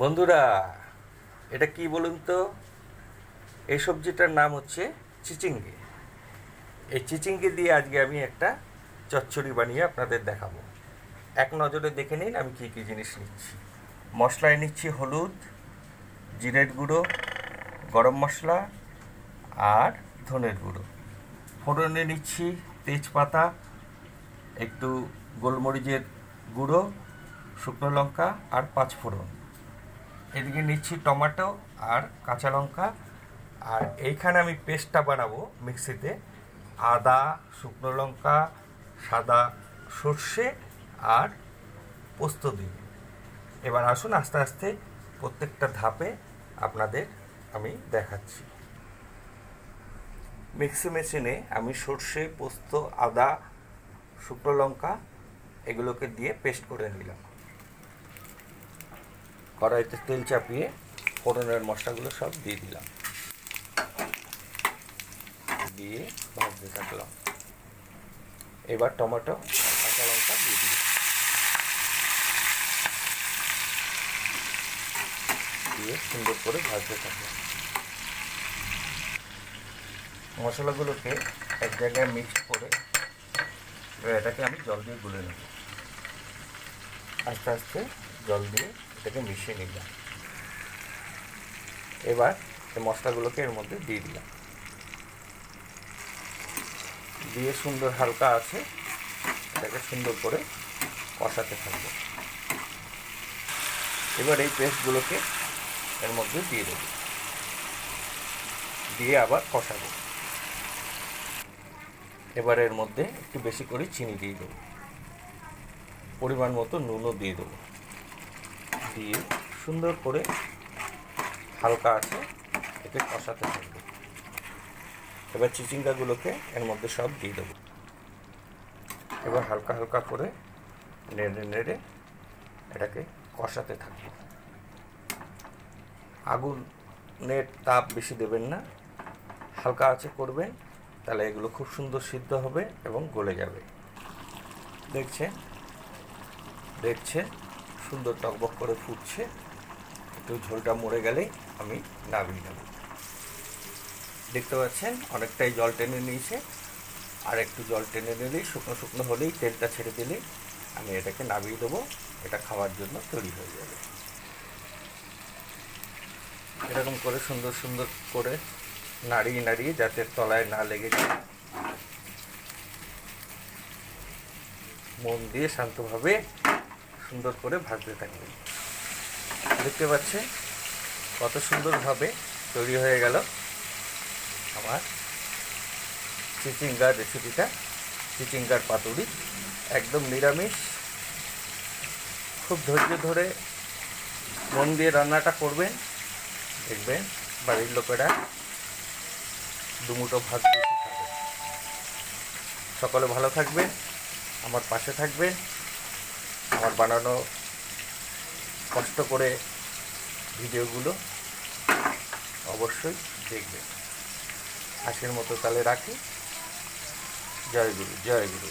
বন্ধুরা, এটা কি বলুন তো? এই সবজিটার নাম হচ্ছে চিচিঙ্গে। এই চিচিঙ্গে দিয়ে আজকে আমি একটা চচ্চড়ি বানিয়ে আপনাদের দেখাবো। এক নজরে দেখে নিন আমি কী কী জিনিস নিচ্ছি। মশলায় নিচ্ছি হলুদ, জিরের গুঁড়ো, গরম মশলা আর ধনের গুঁড়ো। ফোড়নে নিচ্ছি তেজপাতা, একটু গোলমরিচের গুঁড়ো, শুকনো লঙ্কা আর পাঁচ ফোড়ন এদিকে নিচ্ছি টমেটো আর কাঁচা লঙ্কা। আর এইখানে আমি পেস্টটা বানাবো মিক্সিতে। আদা, শুকনো লঙ্কা, সাদা সর্ষে আর পোস্ত দিয়ে। এবার আসুন আস্তে আস্তে প্রত্যেকটা ধাপে আপনাদের আমি দেখাচ্ছি। মিক্সি মেশিনে আমি সর্ষে, পোস্ত, আদা, শুকনো লঙ্কা এগুলোকে দিয়ে পেস্ট করে নিলাম। কড়াইতে তেল চাপিয়ে ফোড়নের মশলাগুলো সব দিয়ে দিলাম। দিয়ে ভাজতে থাকলাম। এবার টমেটো, কাঁচা লঙ্কা দিয়ে দিলাম। দিয়ে সুন্দর করে ভাজতে থাকলাম। মশলাগুলোকে এক জায়গায় মিক্স করে এটাকে আমি জল দিয়ে গুলে নেব। আস্তে আস্তে জল দিয়ে এটাকে মিশিয়ে নিলাম। এবার এই মশলাগুলোকে এর মধ্যে দিয়ে দিলাম। দিয়ে সুন্দর হালকা আছে, এটাকে সুন্দর করে কষাতে থাকব। এবার এই পেস্টগুলোকে এর মধ্যে দিয়ে দেবো। দিয়ে আবার কষাবো। এবার এর মধ্যে একটু বেশি করে চিনি দিয়ে দেবো। পরিমাণ মতো নুনও দিয়ে দেবো। দিয়ে সুন্দর করে হালকা আছে একে কষাতে থাকবে। এবার চিচিঙ্গাগুলোকে এর মধ্যে সব দিয়ে দেবো। এবার হালকা হালকা করে নেড়ে নেড়ে এটাকে কষাতে থাকব। আগুনের তাপ বেশি দেবেন না। হালকা আছে করবেন, তাহলে এগুলো খুব সুন্দর সিদ্ধ হবে এবং গলে যাবে। দেখছেন? দেখছেন? সুন্দর টকবক করে ফুটছে। একটু ঝোলটা মরে গেলেই আমি নামিয়ে নেব। দেখতে পাচ্ছেন, অনেকটাই জল টেনে নিয়েছে। আর একটু জল টেনে নিলেই, শুকনো শুকনো হলেই তেলটা ছেড়ে দিলেই আমি এটাকে নামিয়ে দেবো। এটা খাওয়ার জন্য তৈরি হয়ে যাবে। এরকম করে সুন্দর সুন্দর করে নাড়িয়ে নাড়িয়ে যাতে তলায় না লেগে যায়। মন দিয়ে শান্তভাবে সুন্দর করে ভাজতে থাকবে। দেখতে পাচ্ছেন কত সুন্দরভাবে তৈরি হয়ে গেল আমার চিচিঙ্গার রেসিপিটা, চিচিঙ্গার পাতুরি। একদম নিরামিষ। খুব ধৈর্য ধরে মন দিয়ে রান্নাটা করবেন। দেখবেন বাড়ির লোকেরা দুমুটো ভাত সকলে ভালো থাকবেন, আমার পাশে থাকবেন। আমার বানানো কষ্ট করে ভিডিওগুলো অবশ্যই দেখবেন। আজকের মতো তাহলে রাখি। জয় গুরু জয় গুরু।